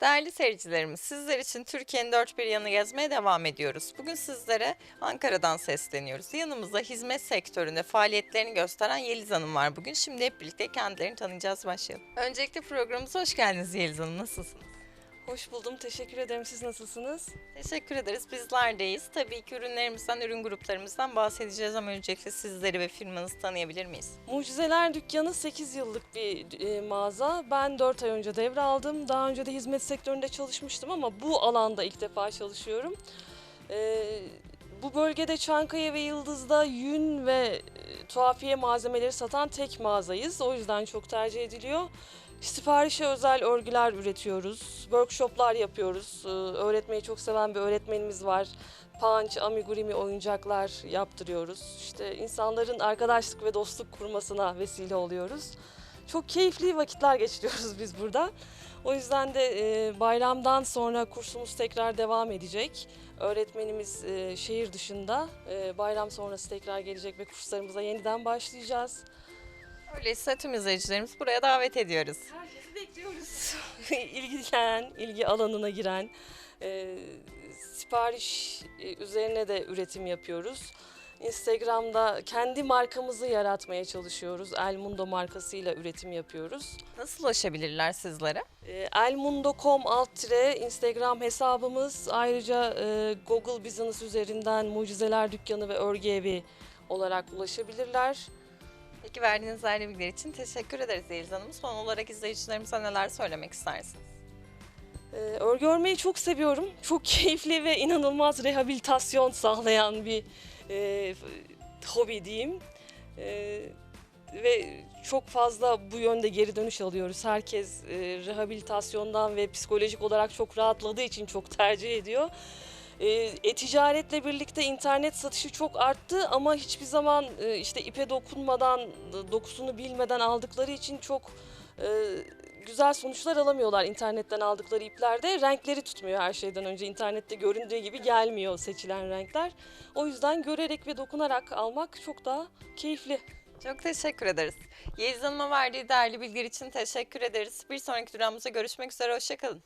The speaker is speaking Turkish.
Değerli seyircilerimiz, sizler için Türkiye'nin dört bir yanı gezmeye devam ediyoruz. Bugün sizlere Ankara'dan sesleniyoruz. Yanımızda hizmet sektöründe faaliyetlerini gösteren Yeliz Hanım var bugün. Şimdi hep birlikte kendilerini tanıyacağız, başlayalım. Öncelikle programımıza hoş geldiniz Yeliz Hanım, nasılsınız? Hoş buldum. Teşekkür ederim. Siz nasılsınız? Teşekkür ederiz, bizler deyiz. Tabii ki ürünlerimizden, ürün gruplarımızdan bahsedeceğiz ama öncelikle sizleri ve firmanızı tanıyabilir miyiz? Mucizeler Dükkanı 8 yıllık bir e, mağaza. Ben 4 ay önce devraldım. Daha önce de hizmet sektöründe çalışmıştım ama bu alanda ilk defa çalışıyorum. E, bu bölgede Çankaya ve Yıldız'da yün ve tuhafiye malzemeleri satan tek mağazayız. O yüzden çok tercih ediliyor. Siparişe özel örgüler üretiyoruz. Workshoplar yapıyoruz. Ee, Öğretmeyi çok seven bir öğretmenimiz var. Punch, amigurumi oyuncaklar yaptırıyoruz. İşte insanların arkadaşlık ve dostluk kurmasına vesile oluyoruz. Çok keyifli vakitler geçiriyoruz biz burada. O yüzden de e, bayramdan sonra kursumuz tekrar devam edecek. Öğretmenimiz e, şehir dışında. E, bayram sonrası tekrar gelecek ve kurslarımıza yeniden başlayacağız. Öyleyse tüm izleyicilerimizi buraya davet ediyoruz. Herkesi bekliyoruz. İlgilenen, ilgi alanına giren, e, sipariş e, üzerine de üretim yapıyoruz. Instagram'da kendi markamızı yaratmaya çalışıyoruz. Elmundo markasıyla üretim yapıyoruz. Nasıl ulaşabilirler sizlere? E, elmundo.com alt tire Instagram hesabımız. Ayrıca e, Google Business üzerinden Mucizeler Dükkanı ve Örgü Evi olarak ulaşabilirler. Peki verdiğiniz değerli bilgiler için teşekkür ederiz Yeliz Hanım. Son olarak izleyicilerimize neler söylemek istersiniz? Ee, örgü örmeyi çok seviyorum. Çok keyifli ve inanılmaz rehabilitasyon sağlayan bir e, hobi diyeyim. E, ve çok fazla bu yönde geri dönüş alıyoruz. Herkes e, rehabilitasyondan ve psikolojik olarak çok rahatladığı için çok tercih ediyor. E, e-ticaretle birlikte internet satışı çok arttı ama hiçbir zaman e, işte ipe dokunmadan, dokusunu bilmeden aldıkları için çok e, güzel sonuçlar alamıyorlar internetten aldıkları iplerde. Renkleri tutmuyor her şeyden önce. İnternette göründüğü gibi gelmiyor seçilen renkler. O yüzden görerek ve dokunarak almak çok daha keyifli. Çok teşekkür ederiz. Yeliz Hanım'a verdiği değerli bilgiler için teşekkür ederiz. Bir sonraki durağımızda görüşmek üzere, hoşçakalın.